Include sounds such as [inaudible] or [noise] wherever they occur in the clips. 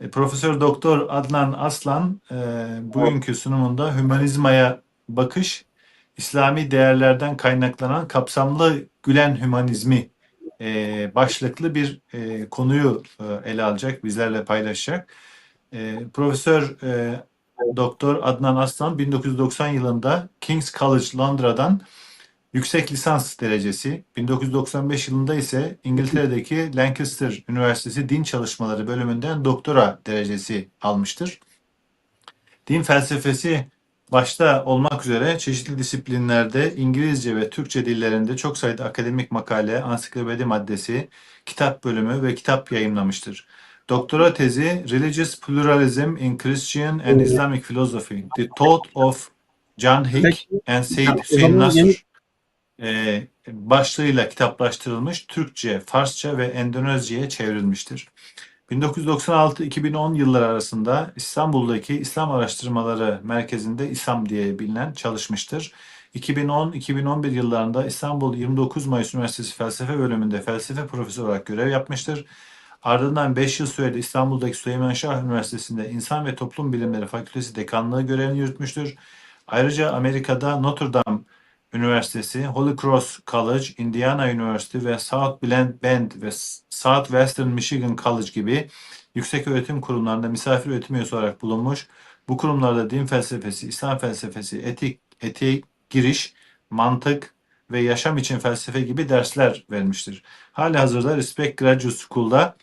E, Profesör Doktor Adnan Aslan e, bugünkü sunumunda hümanizmaya bakış, İslami değerlerden kaynaklanan kapsamlı Gülen hümanizmi e, başlıklı bir e, konuyu e, ele alacak, bizlerle paylaşacak. E, Profesör e, Doktor Adnan Aslan 1990 yılında King's College Londra'dan yüksek lisans derecesi, 1995 yılında ise İngiltere'deki Lancaster Üniversitesi Din Çalışmaları bölümünden doktora derecesi almıştır. Din felsefesi başta olmak üzere çeşitli disiplinlerde İngilizce ve Türkçe dillerinde çok sayıda akademik makale, ansiklopedi maddesi, kitap bölümü ve kitap yayımlamıştır. Doktora tezi Religious Pluralism in Christian and Islamic Philosophy, The Thought of John Hick and Said Hüseyin Nasr e, başlığıyla kitaplaştırılmış, Türkçe, Farsça ve Endonezce'ye çevrilmiştir. 1996-2010 yılları arasında İstanbul'daki İslam Araştırmaları Merkezi'nde İSAM diye bilinen çalışmıştır. 2010-2011 yıllarında İstanbul 29 Mayıs Üniversitesi Felsefe Bölümünde felsefe profesörü olarak görev yapmıştır. Ardından 5 yıl süreli İstanbul'daki Süleyman Şah Üniversitesi'nde İnsan ve Toplum Bilimleri Fakültesi dekanlığı görevini yürütmüştür. Ayrıca Amerika'da Notre Dame Üniversitesi, Holy Cross College, Indiana Üniversitesi ve South Bend ve Southwestern Michigan College gibi yüksek öğretim kurumlarında misafir öğretim üyesi olarak bulunmuş. Bu kurumlarda din felsefesi, İslam felsefesi, etik, etik giriş, mantık ve yaşam için felsefe gibi dersler vermiştir. Hali hazırda Respect Graduate School'da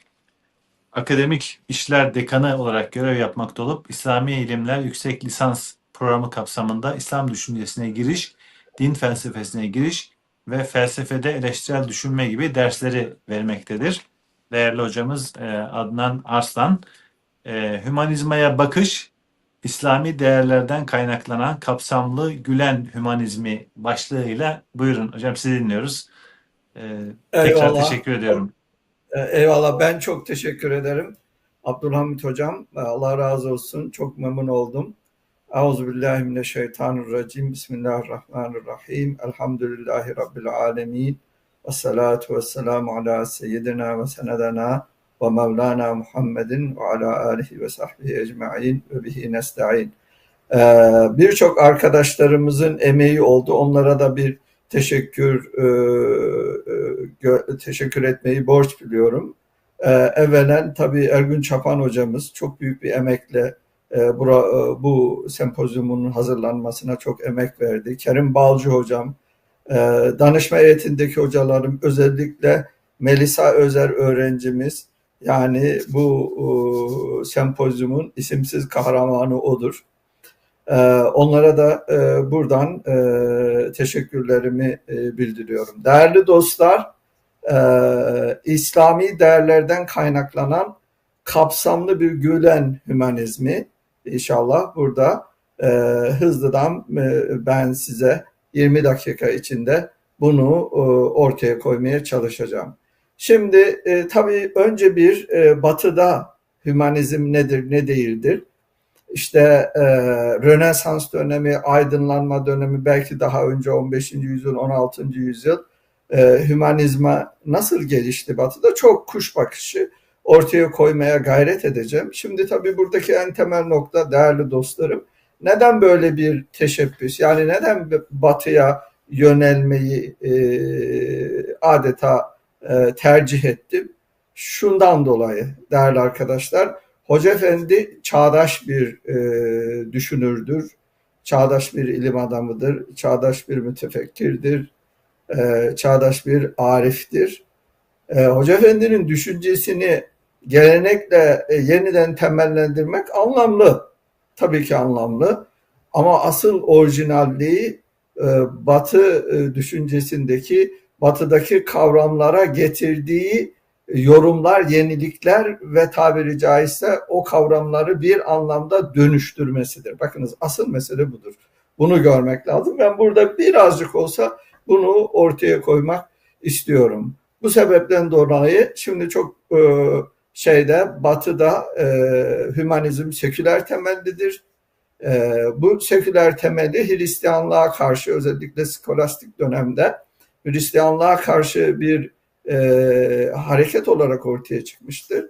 akademik işler dekanı olarak görev yapmakta olup İslami ilimler yüksek lisans programı kapsamında İslam düşüncesine giriş din felsefesine giriş ve felsefede eleştirel düşünme gibi dersleri vermektedir. Değerli hocamız e, Adnan Arslan, e, hümanizmaya bakış, İslami değerlerden kaynaklanan kapsamlı Gülen hümanizmi başlığıyla buyurun hocam sizi dinliyoruz. E, tekrar Eyvallah. teşekkür ediyorum. Eyvallah ben çok teşekkür ederim. Abdülhamit hocam Allah razı olsun çok memnun oldum. Euzubillahimineşşeytanirracim. Bismillahirrahmanirrahim. Elhamdülillahi Rabbil alemin. Ve salatu ve selamu ala seyyidina ve senedena ve mevlana Muhammedin ve ala alihi ve sahbihi ecma'in ve bihi nesta'in. Ee, Birçok arkadaşlarımızın emeği oldu. Onlara da bir teşekkür e, e, teşekkür etmeyi borç biliyorum. Ee, evvelen tabii Ergün Çapan hocamız çok büyük bir emekle bura, e, bu sempozyumun hazırlanmasına çok emek verdi. Kerim Balcı hocam, e, danışma heyetindeki hocalarım özellikle Melisa Özer öğrencimiz yani bu sempozyumun isimsiz kahramanı odur. Onlara da buradan teşekkürlerimi bildiriyorum. Değerli dostlar, İslami değerlerden kaynaklanan kapsamlı bir Gülen hümanizmi İnşallah burada e, hızlıdan e, ben size 20 dakika içinde bunu e, ortaya koymaya çalışacağım. Şimdi e, tabii önce bir e, batıda hümanizm nedir ne değildir? İşte e, Rönesans dönemi, aydınlanma dönemi belki daha önce 15. yüzyıl, 16. yüzyıl e, hümanizma nasıl gelişti batıda? Çok kuş bakışı ortaya koymaya gayret edeceğim. Şimdi tabii buradaki en temel nokta değerli dostlarım. Neden böyle bir teşebbüs? Yani neden batıya yönelmeyi e, adeta e, tercih ettim? Şundan dolayı değerli arkadaşlar. Hoca Efendi çağdaş bir e, düşünürdür. Çağdaş bir ilim adamıdır. Çağdaş bir mütefekkirdir. E, çağdaş bir ariftir. E, Hoca Efendi'nin düşüncesini gelenekle e, yeniden temellendirmek anlamlı. Tabii ki anlamlı. Ama asıl orijinalliği e, Batı e, düşüncesindeki batıdaki kavramlara getirdiği yorumlar, yenilikler ve tabiri caizse o kavramları bir anlamda dönüştürmesidir. Bakınız asıl mesele budur. Bunu görmek lazım. Ben burada birazcık olsa bunu ortaya koymak istiyorum. Bu sebepten dolayı şimdi çok e, şeyde batıda e, hümanizm seküler temellidir. E, bu seküler temeli Hristiyanlığa karşı özellikle skolastik dönemde Hristiyanlığa karşı bir e, hareket olarak ortaya çıkmıştır.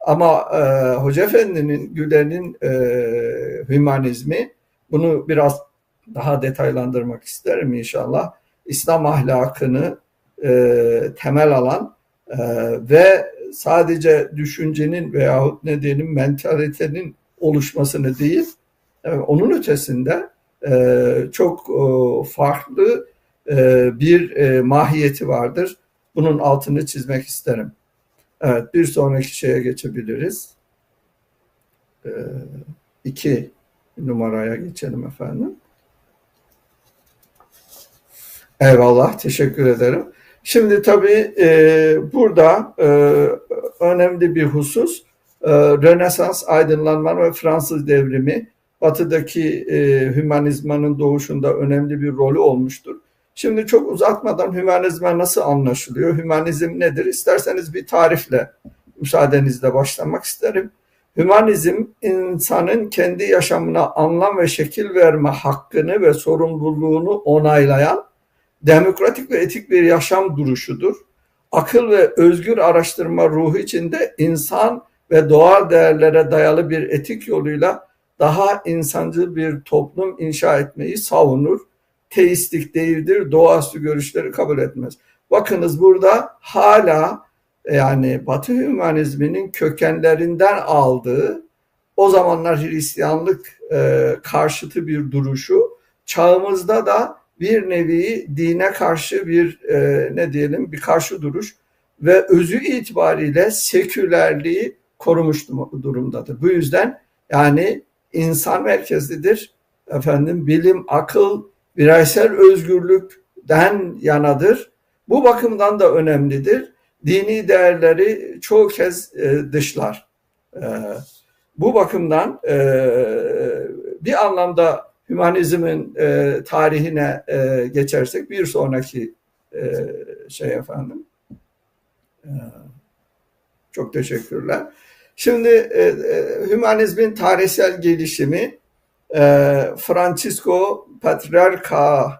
Ama e, Hoca Efendi'nin, Güler'in e, hümanizmi bunu biraz daha detaylandırmak isterim inşallah. İslam ahlakını e, temel alan e, ve sadece düşüncenin veyahut ne diyelim mentalitenin oluşmasını değil, e, onun ötesinde e, çok e, farklı bir mahiyeti vardır. Bunun altını çizmek isterim. Evet, bir sonraki şeye geçebiliriz. E, iki numaraya geçelim efendim. Eyvallah, teşekkür ederim. Şimdi tabii e, burada e, önemli bir husus e, Rönesans, aydınlanma ve Fransız devrimi batıdaki e, hümanizmanın doğuşunda önemli bir rolü olmuştur. Şimdi çok uzatmadan hümanizma nasıl anlaşılıyor? Hümanizm nedir? İsterseniz bir tarifle müsaadenizle başlamak isterim. Hümanizm insanın kendi yaşamına anlam ve şekil verme hakkını ve sorumluluğunu onaylayan demokratik ve etik bir yaşam duruşudur. Akıl ve özgür araştırma ruhu içinde insan ve doğal değerlere dayalı bir etik yoluyla daha insancıl bir toplum inşa etmeyi savunur. Teistik değildir, doğaüstü görüşleri kabul etmez. Bakınız burada hala yani Batı hümanizminin kökenlerinden aldığı o zamanlar Hristiyanlık e, karşıtı bir duruşu çağımızda da bir nevi dine karşı bir e, ne diyelim bir karşı duruş ve özü itibariyle sekülerliği korumuş durumdadır. Bu yüzden yani insan merkezlidir. Efendim bilim, akıl, bireysel özgürlükten yanadır. Bu bakımdan da önemlidir. Dini değerleri çoğu kez e, dışlar. E, bu bakımdan e, bir anlamda hümanizmin e, tarihine e, geçersek bir sonraki e, şey efendim. E, çok teşekkürler. Şimdi e, e, hümanizmin tarihsel gelişimi e, Francisco Patriarca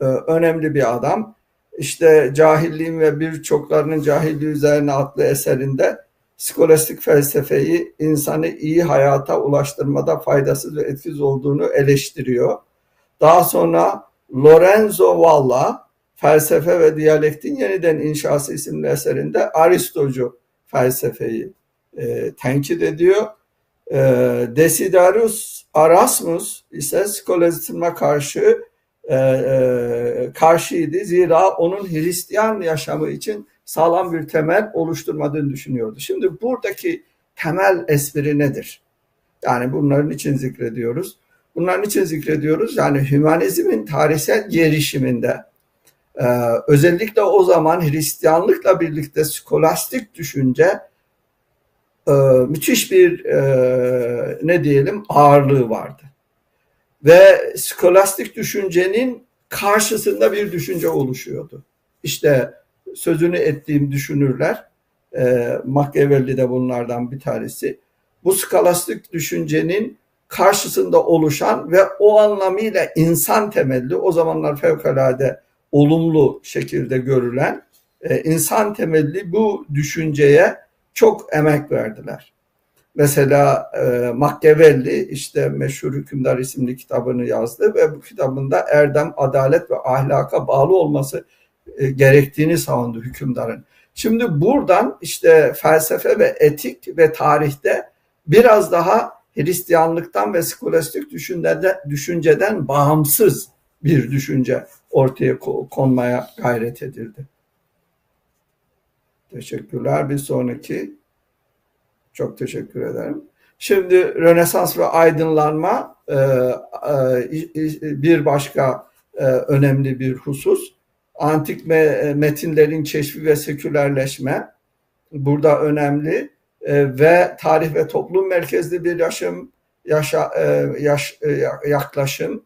e, önemli bir adam. İşte cahilliğin ve birçoklarının cahilliği üzerine adlı eserinde skolastik felsefeyi insanı iyi hayata ulaştırmada faydasız ve etkisiz olduğunu eleştiriyor. Daha sonra Lorenzo Valla Felsefe ve Diyalektin Yeniden İnşası isimli eserinde Aristocu felsefeyi e, tenkit ediyor. E, Desiderius Erasmus ise skolastizme karşı e, e, karşıydı. Zira onun Hristiyan yaşamı için sağlam bir temel oluşturmadığını düşünüyordu. Şimdi buradaki temel espri nedir? Yani bunların için zikrediyoruz. Bunların için zikrediyoruz. Yani hümanizmin tarihsel gelişiminde e, özellikle o zaman Hristiyanlıkla birlikte skolastik düşünce e, müthiş bir e, ne diyelim ağırlığı vardı. Ve skolastik düşüncenin karşısında bir düşünce oluşuyordu. İşte sözünü ettiğim düşünürler, e, Machiavelli de bunlardan bir tanesi. Bu skolastik düşüncenin karşısında oluşan ve o anlamıyla insan temelli, o zamanlar fevkalade olumlu şekilde görülen e, insan temelli bu düşünceye çok emek verdiler. Mesela e, Machiavelli işte meşhur Hükümdar isimli kitabını yazdı ve bu kitabında erdem, adalet ve ahlaka bağlı olması gerektiğini savundu hükümdarın. Şimdi buradan işte felsefe ve etik ve tarihte biraz daha Hristiyanlıktan ve skolastik düşünceden, bağımsız bir düşünce ortaya konmaya gayret edildi. Teşekkürler. Bir sonraki. Çok teşekkür ederim. Şimdi Rönesans ve aydınlanma e, e, bir başka e, önemli bir husus. Antik metinlerin keşfi ve sekülerleşme burada önemli ve tarih ve toplum merkezli bir yaşam yaşa, yaş, yaklaşım.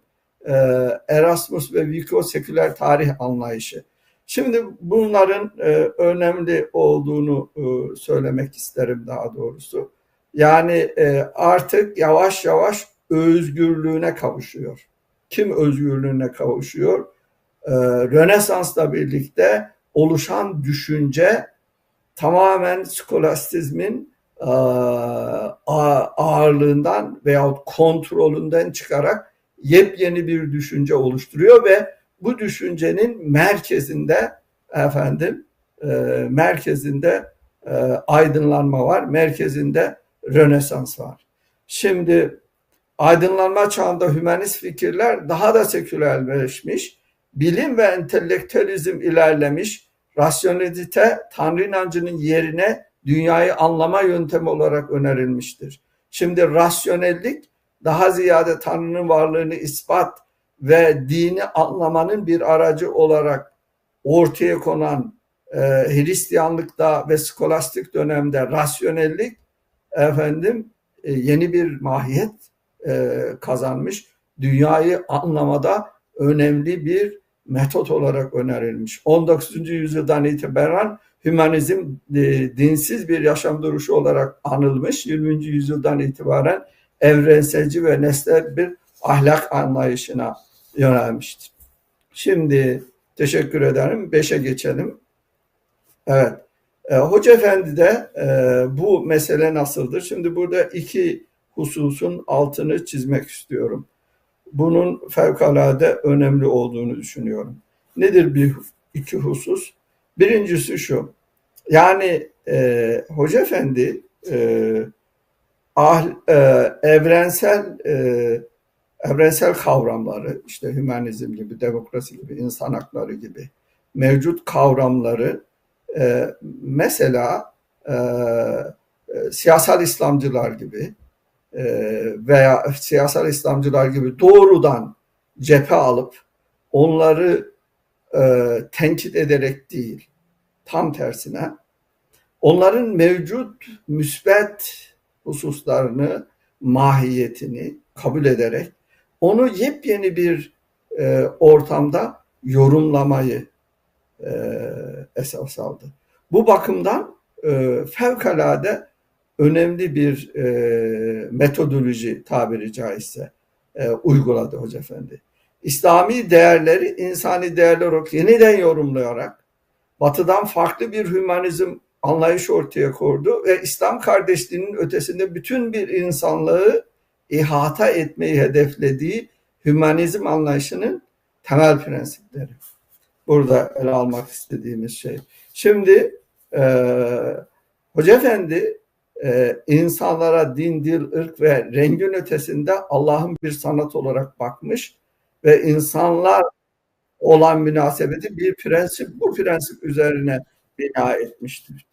Erasmus ve Vico seküler tarih anlayışı. Şimdi bunların e, önemli olduğunu e, söylemek isterim daha doğrusu. Yani e, artık yavaş yavaş özgürlüğüne kavuşuyor. Kim özgürlüğüne kavuşuyor? E, Rönesans'la birlikte oluşan düşünce tamamen skolastizmin e, ağırlığından veyahut kontrolünden çıkarak yepyeni bir düşünce oluşturuyor ve bu düşüncenin merkezinde efendim e, merkezinde aydınlanma var, merkezinde Rönesans var. Şimdi aydınlanma çağında hümanist fikirler daha da sekülerleşmiş, bilim ve entelektüelizm ilerlemiş, rasyonelite Tanrı inancının yerine dünyayı anlama yöntemi olarak önerilmiştir. Şimdi rasyonellik daha ziyade Tanrı'nın varlığını ispat ve dini anlamanın bir aracı olarak ortaya konan e, Hristiyanlıkta ve skolastik dönemde rasyonellik efendim e, yeni bir mahiyet e, kazanmış. Dünyayı anlamada önemli bir metot olarak önerilmiş. 19. yüzyıldan itibaren hümanizm e, dinsiz bir yaşam duruşu olarak anılmış. 20. yüzyıldan itibaren evrenselci ve nesnel bir ahlak anlayışına yönelmiştir. Şimdi teşekkür ederim. Beşe geçelim. Evet. E, Hoca Efendi de e, bu mesele nasıldır? Şimdi burada iki hususun altını çizmek istiyorum. Bunun fevkalade önemli olduğunu düşünüyorum. Nedir bir iki husus? Birincisi şu. Yani e, Hoca Efendi e, ah, e, evrensel e, evrensel kavramları işte hümanizm gibi, demokrasi gibi, insan hakları gibi mevcut kavramları e, mesela e, e, siyasal İslamcılar gibi veya siyasal İslamcılar gibi doğrudan cephe alıp onları e, tenkit ederek değil, tam tersine onların mevcut müsbet hususlarını, mahiyetini kabul ederek onu yepyeni bir e, ortamda yorumlamayı e, esas aldı. Bu bakımdan e, fevkalade önemli bir e, metodoloji tabiri caizse e, uyguladı Hoca Efendi. İslami değerleri insani değerler olarak yeniden yorumlayarak batıdan farklı bir hümanizm anlayış ortaya koydu ve İslam kardeşliğinin ötesinde bütün bir insanlığı ihata etmeyi hedeflediği hümanizm anlayışının temel prensipleri. Burada ele almak istediğimiz şey. Şimdi e, Hoca Efendi e, insanlara din, dil, ırk ve rengin ötesinde Allah'ın bir sanat olarak bakmış ve insanlar olan münasebeti bir prensip, bu prensip üzerine bina etmiştir.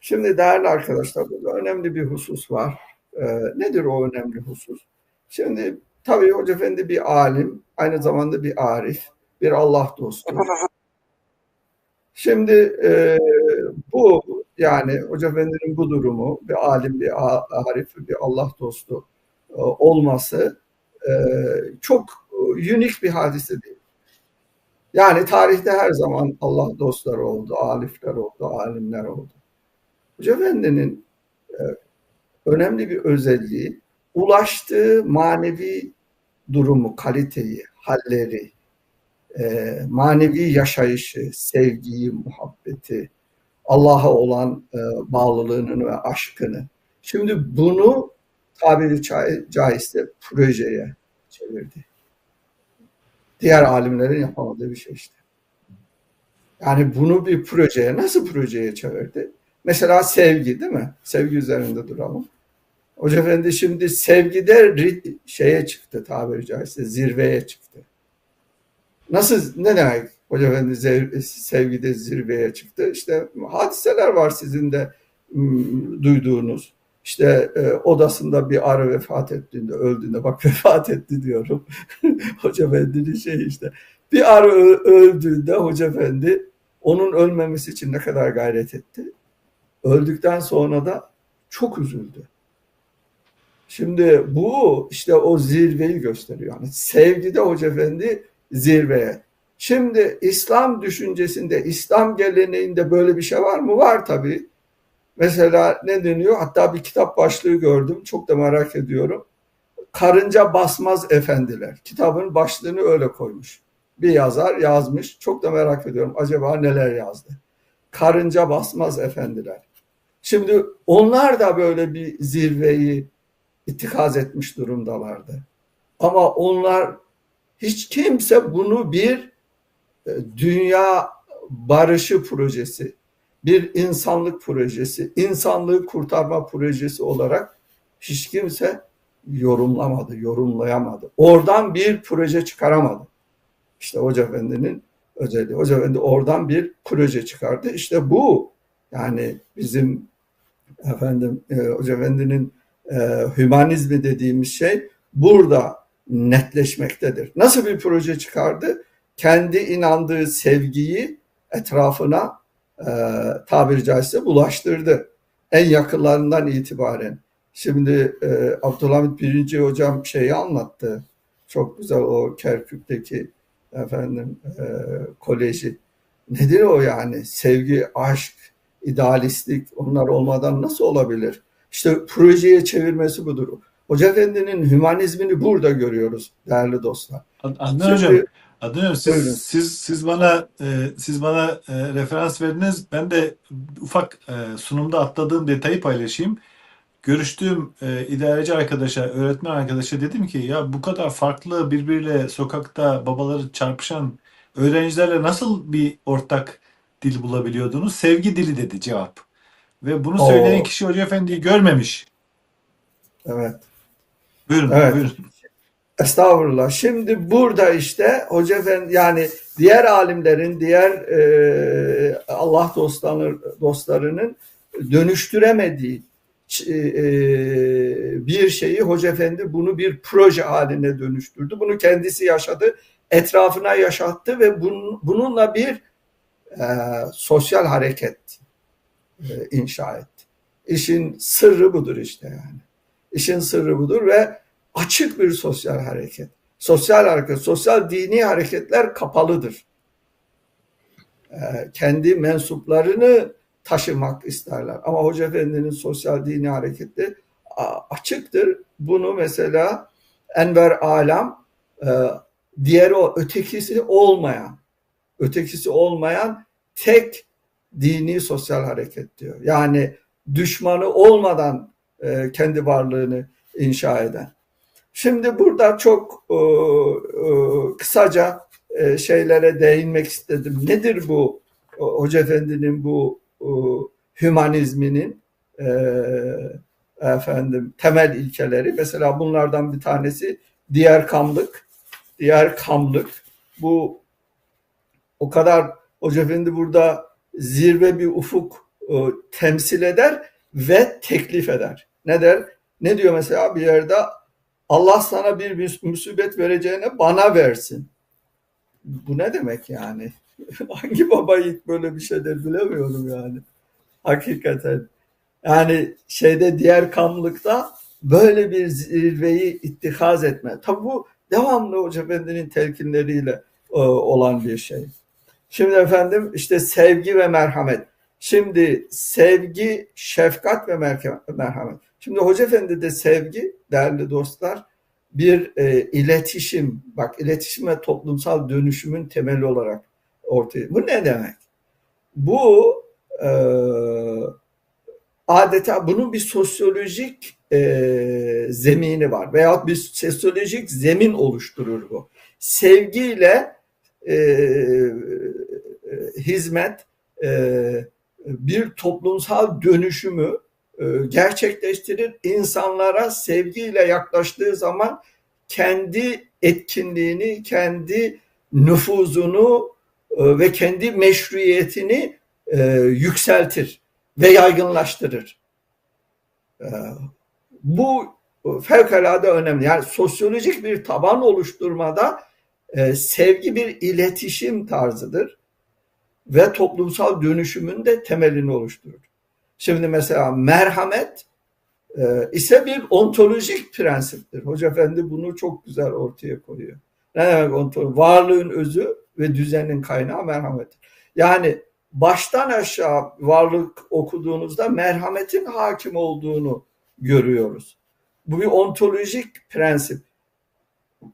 Şimdi değerli arkadaşlar burada önemli bir husus var. Ee, nedir o önemli husus? Şimdi tabii Hoca Efendi bir alim, aynı zamanda bir arif, bir Allah dostu. [laughs] Şimdi e, bu yani Hoca Efendi'nin bu durumu bir alim, bir arif, bir Allah dostu e, olması e, çok unik bir hadise değil. Yani tarihte her zaman Allah dostları oldu, alifler oldu, alimler oldu. Hoca Efendi'nin e, önemli bir özelliği ulaştığı manevi durumu, kaliteyi, halleri, e, manevi yaşayışı, sevgiyi, muhabbeti, Allah'a olan e, bağlılığını ve aşkını. Şimdi bunu tabiri caizse projeye çevirdi. Diğer alimlerin yapamadığı bir şey işte. Yani bunu bir projeye, nasıl projeye çevirdi? Mesela sevgi değil mi? Sevgi üzerinde duralım. Hoca Efendi şimdi sevgide şeye çıktı tabiri caizse zirveye çıktı. Nasıl ne demek Hoca Efendi sevgide zirveye çıktı? İşte hadiseler var sizin de duyduğunuz. İşte e, odasında bir arı vefat ettiğinde, öldüğünde bak [laughs] vefat etti diyorum. [laughs] Hoca Efendi'nin şey işte. Bir arı öldüğünde Hoca Efendi onun ölmemesi için ne kadar gayret etti. Öldükten sonra da çok üzüldü. Şimdi bu işte o zirveyi gösteriyor. Yani sevgide Hoca Efendi zirveye. Şimdi İslam düşüncesinde, İslam geleneğinde böyle bir şey var mı? Var tabii. Mesela ne deniyor? Hatta bir kitap başlığı gördüm. Çok da merak ediyorum. Karınca basmaz efendiler. Kitabın başlığını öyle koymuş. Bir yazar yazmış. Çok da merak ediyorum. Acaba neler yazdı? Karınca basmaz efendiler. Şimdi onlar da böyle bir zirveyi ittikaz etmiş durumdalardı. Ama onlar hiç kimse bunu bir e, dünya barışı projesi, bir insanlık projesi, insanlığı kurtarma projesi olarak hiç kimse yorumlamadı, yorumlayamadı. Oradan bir proje çıkaramadı. İşte Hoca Efendi'nin özelliği. Hoca Efendi oradan bir proje çıkardı. İşte bu yani bizim efendim e, Hoca Efendi'nin e, hümanizmi dediğimiz şey burada netleşmektedir. Nasıl bir proje çıkardı? Kendi inandığı sevgiyi etrafına e, tabiri caizse bulaştırdı. En yakınlarından itibaren. Şimdi e, Abdülhamit Birinci hocam şeyi anlattı. Çok güzel o Kerkük'teki efendim e, koleji. Nedir o yani? Sevgi, aşk, idealistlik onlar olmadan nasıl olabilir? İşte projeye çevirmesi budur. Hoca Efendi'nin hümanizmini burada görüyoruz değerli dostlar. Adnan Şimdi- hocam, Adnan hocam Buyurun. siz, siz, siz bana e, siz bana e, referans verdiniz. Ben de ufak e, sunumda atladığım detayı paylaşayım. Görüştüğüm e, idareci arkadaşa, öğretmen arkadaşa dedim ki ya bu kadar farklı birbiriyle sokakta babaları çarpışan öğrencilerle nasıl bir ortak dil bulabiliyordunuz? Sevgi dili dedi cevap. Ve bunu Oo. söyleyen kişi Hoca Efendi'yi görmemiş. Evet. Buyurun, Evet. buyurun. Estağfurullah. Şimdi burada işte Hoca Efendi yani diğer alimlerin, diğer e, Allah dostları, dostlarının dönüştüremediği e, e, bir şeyi Hoca Efendi bunu bir proje haline dönüştürdü. Bunu kendisi yaşadı, etrafına yaşattı ve bunun, bununla bir e, sosyal hareket e, inşa etti. İşin sırrı budur işte yani. İşin sırrı budur ve açık bir sosyal hareket. Sosyal hareket, sosyal dini hareketler kapalıdır. Ee, kendi mensuplarını taşımak isterler. Ama Hoca Efendi'nin sosyal dini hareketi açıktır. Bunu mesela Enver Alam e, diğeri o ötekisi olmayan ötekisi olmayan tek dini sosyal hareket diyor. Yani düşmanı olmadan e, kendi varlığını inşa eden. Şimdi burada çok e, e, kısaca şeylere değinmek istedim. Nedir bu Hoca Efendi'nin bu e, hümanizminin efendim temel ilkeleri? Mesela bunlardan bir tanesi diğer kamlık. Diğer kamlık. Bu o kadar Hoca Efendi burada zirve bir ufuk temsil eder ve teklif eder. Ne der? Ne diyor mesela bir yerde Allah sana bir musibet vereceğine bana versin. Bu ne demek yani? [laughs] Hangi baba yiğit böyle bir şey der bilemiyorum yani. Hakikaten. Yani şeyde diğer kamlıkta böyle bir zirveyi ittihaz etme. Tabi bu devamlı Hoca Efendi'nin telkinleriyle e, olan bir şey. Şimdi efendim işte sevgi ve merhamet. Şimdi sevgi, şefkat ve merhamet. Şimdi Hoca Efendi'de sevgi değerli dostlar bir e, iletişim, bak iletişim ve toplumsal dönüşümün temeli olarak ortaya. Bu ne demek? Bu e, adeta bunun bir sosyolojik e, zemini var veyahut bir sosyolojik zemin oluşturur bu. Sevgiyle e, e, hizmet e, bir toplumsal dönüşümü gerçekleştirir. İnsanlara sevgiyle yaklaştığı zaman kendi etkinliğini, kendi nüfuzunu e, ve kendi meşruiyetini e, yükseltir ve yaygınlaştırır. E, bu fevkalade önemli. Yani sosyolojik bir taban oluşturmada e, sevgi bir iletişim tarzıdır ve toplumsal dönüşümün de temelini oluşturur. Şimdi mesela merhamet e, ise bir ontolojik prensiptir. Hoca Efendi bunu çok güzel ortaya koyuyor. Ne demek ontoloji? Varlığın özü ve düzenin kaynağı merhamettir. Yani baştan aşağı varlık okuduğunuzda merhametin hakim olduğunu görüyoruz. Bu bir ontolojik prensip.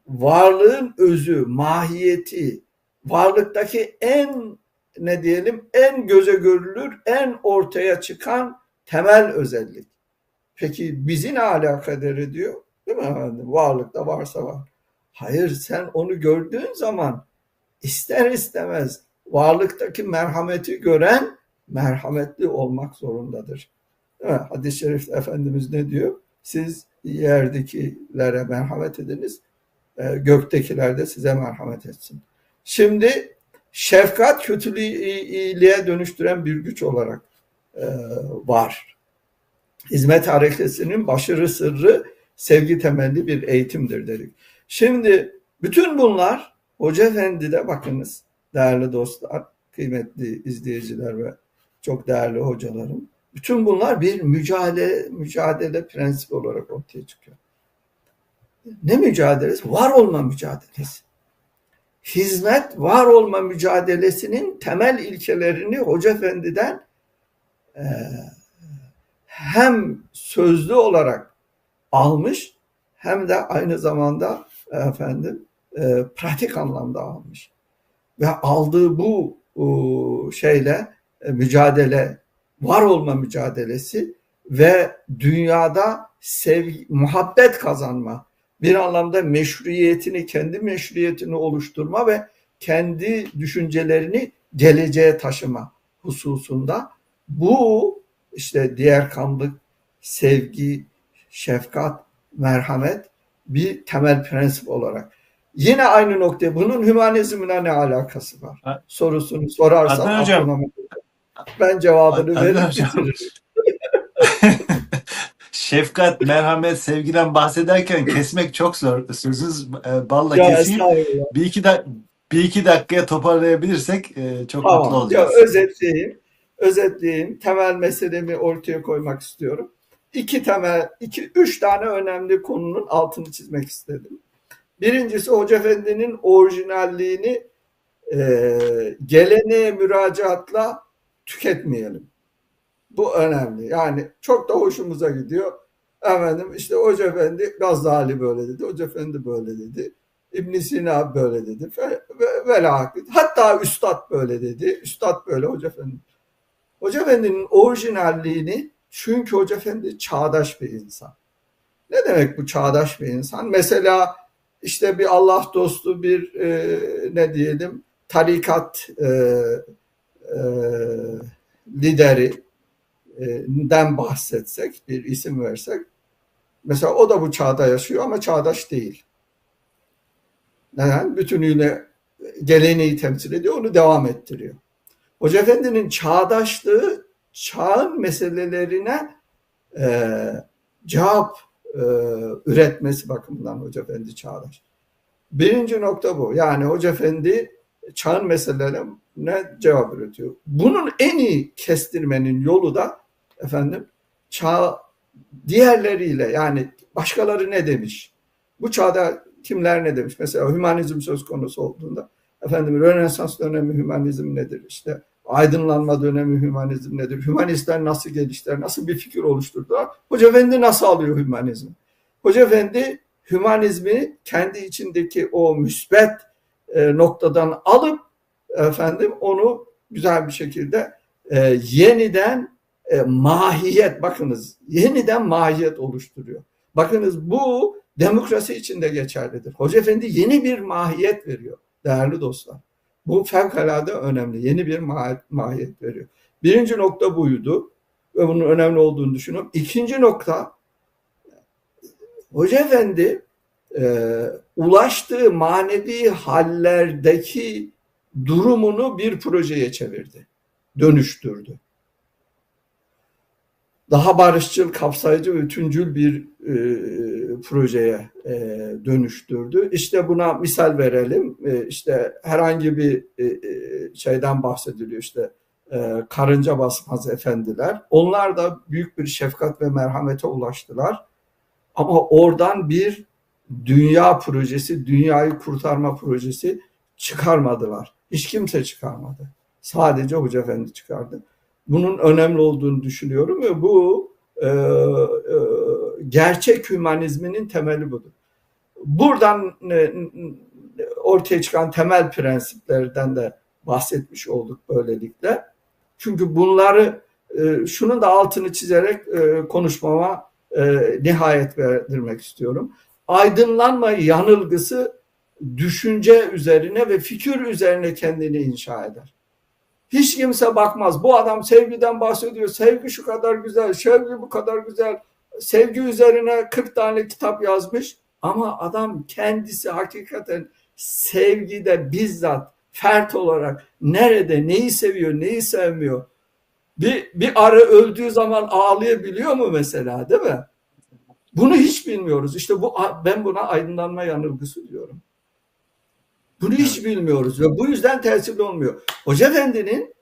Varlığın özü, mahiyeti, varlıktaki en ne diyelim en göze görülür, en ortaya çıkan temel özellik. Peki bizi ne alakadar ediyor? Değil mi efendim? Varlıkta varsa var. Hayır sen onu gördüğün zaman ister istemez varlıktaki merhameti gören merhametli olmak zorundadır. Değil mi? Hadis-i şerifte Efendimiz ne diyor? Siz yerdekilere merhamet ediniz, e, göktekiler de size merhamet etsin. Şimdi şefkat kötülüğü iyiliğe dönüştüren bir güç olarak e, var. Hizmet hareketinin başarı sırrı sevgi temelli bir eğitimdir dedik. Şimdi bütün bunlar Hoca Efendi'de bakınız değerli dostlar, kıymetli izleyiciler ve çok değerli hocalarım. Bütün bunlar bir mücadele, mücadele prensibi olarak ortaya çıkıyor. Ne mücadelesi? Var olma mücadelesi. Hizmet var olma mücadelesinin temel ilkelerini Hoca Efendi'den e, hem sözlü olarak almış hem de aynı zamanda efendim e, pratik anlamda almış. Ve aldığı bu e, şeyle e, mücadele, var olma mücadelesi ve dünyada sevgi, muhabbet kazanma, bir anlamda meşruiyetini, kendi meşruiyetini oluşturma ve kendi düşüncelerini geleceğe taşıma hususunda bu işte diğer kanlık, sevgi, şefkat, merhamet bir temel prensip olarak. Yine aynı nokta. Bunun hümanizmine ne alakası var? Ha. Sorusunu sorarsan Adnan hocam. ben cevabını Adnan verip hocam. [laughs] Şefkat, merhamet, sevgiden bahsederken kesmek çok zor. Sözünüz e, balla Ya keseyim. Bir iki, da, bir iki dakikaya toparlayabilirsek e, çok mutlu Tamam. Ya, olacağız. özetleyeyim. Özetleyeyim. Temel meselemi ortaya koymak istiyorum. İki temel, iki, üç tane önemli konunun altını çizmek istedim. Birincisi Hoca Efendi'nin orijinalliğini e, geleneğe müracaatla tüketmeyelim. Bu önemli. Yani çok da hoşumuza gidiyor. Efendim işte Hoca Efendi Gazali böyle dedi, Hoca Efendi böyle dedi. İbn Sina böyle dedi. Ve, ve, velakit. Hatta Üstad böyle dedi. Üstad böyle Hoca Efendi. Hoca Efendi'nin orijinalliğini çünkü Hoca Efendi çağdaş bir insan. Ne demek bu çağdaş bir insan? Mesela işte bir Allah dostu bir e, ne diyelim tarikat e, e, lideri den bahsetsek, bir isim versek mesela o da bu çağda yaşıyor ama çağdaş değil. Neden? Bütünüyle geleneği temsil ediyor, onu devam ettiriyor. Hoca Efendi'nin çağdaşlığı çağın meselelerine e, cevap e, üretmesi bakımından Hoca Efendi çağdaş. Birinci nokta bu. Yani Hoca Efendi çağın meselelerine cevap üretiyor. Bunun en iyi kestirmenin yolu da efendim çağ diğerleriyle yani başkaları ne demiş? Bu çağda kimler ne demiş? Mesela hümanizm söz konusu olduğunda efendim Rönesans dönemi hümanizm nedir? İşte aydınlanma dönemi hümanizm nedir? Hümanistler nasıl geliştiler? Nasıl bir fikir oluşturdular? Hoca Efendi nasıl alıyor hümanizmi? Hoca Efendi hümanizmi kendi içindeki o müsbet e, noktadan alıp efendim onu güzel bir şekilde e, yeniden e, mahiyet bakınız yeniden mahiyet oluşturuyor. Bakınız bu demokrasi içinde geçerlidir. Hoca Efendi yeni bir mahiyet veriyor değerli dostlar. Bu fevkalade önemli. Yeni bir mahiyet veriyor. Birinci nokta buydu ve bunun önemli olduğunu düşünüyorum. İkinci nokta Hoca Efendi e, ulaştığı manevi hallerdeki durumunu bir projeye çevirdi. Dönüştürdü. Daha barışçıl, kapsayıcı ve bütüncül bir e, projeye e, dönüştürdü. İşte buna misal verelim. E, işte herhangi bir e, şeyden bahsediliyor işte e, karınca basmaz efendiler. Onlar da büyük bir şefkat ve merhamete ulaştılar. Ama oradan bir dünya projesi, dünyayı kurtarma projesi çıkarmadılar. Hiç kimse çıkarmadı. Sadece Hoca Efendi çıkardı. Bunun önemli olduğunu düşünüyorum ve bu e, e, gerçek hümanizminin temeli budur. Buradan e, ortaya çıkan temel prensiplerden de bahsetmiş olduk böylelikle. Çünkü bunları e, şunun da altını çizerek e, konuşmama e, nihayet verdirmek istiyorum. Aydınlanma yanılgısı düşünce üzerine ve fikir üzerine kendini inşa eder. Hiç kimse bakmaz. Bu adam sevgiden bahsediyor. Sevgi şu kadar güzel, sevgi bu kadar güzel. Sevgi üzerine 40 tane kitap yazmış. Ama adam kendisi hakikaten sevgide bizzat fert olarak nerede neyi seviyor, neyi sevmiyor. Bir, bir arı öldüğü zaman ağlayabiliyor mu mesela değil mi? Bunu hiç bilmiyoruz. İşte bu ben buna aydınlanma yanılgısı diyorum. Bunu hiç bilmiyoruz ve bu yüzden tesirli olmuyor. Hoca Efendi'nin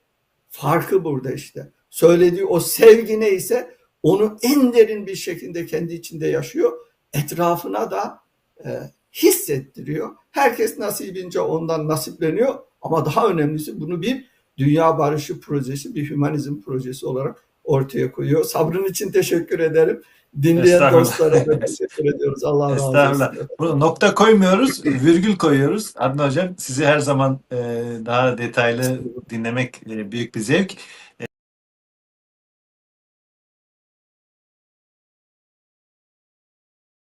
farkı burada işte. Söylediği o sevgi neyse onu en derin bir şekilde kendi içinde yaşıyor. Etrafına da e, hissettiriyor. Herkes nasibince ondan nasipleniyor ama daha önemlisi bunu bir dünya barışı projesi, bir hümanizm projesi olarak ortaya koyuyor. Sabrın için teşekkür ederim. Dinleyen dostlara da teşekkür ediyoruz. Allah razı olsun. Burada nokta koymuyoruz, virgül koyuyoruz. Adnan Hocam sizi her zaman e, daha detaylı dinlemek e, büyük bir zevk.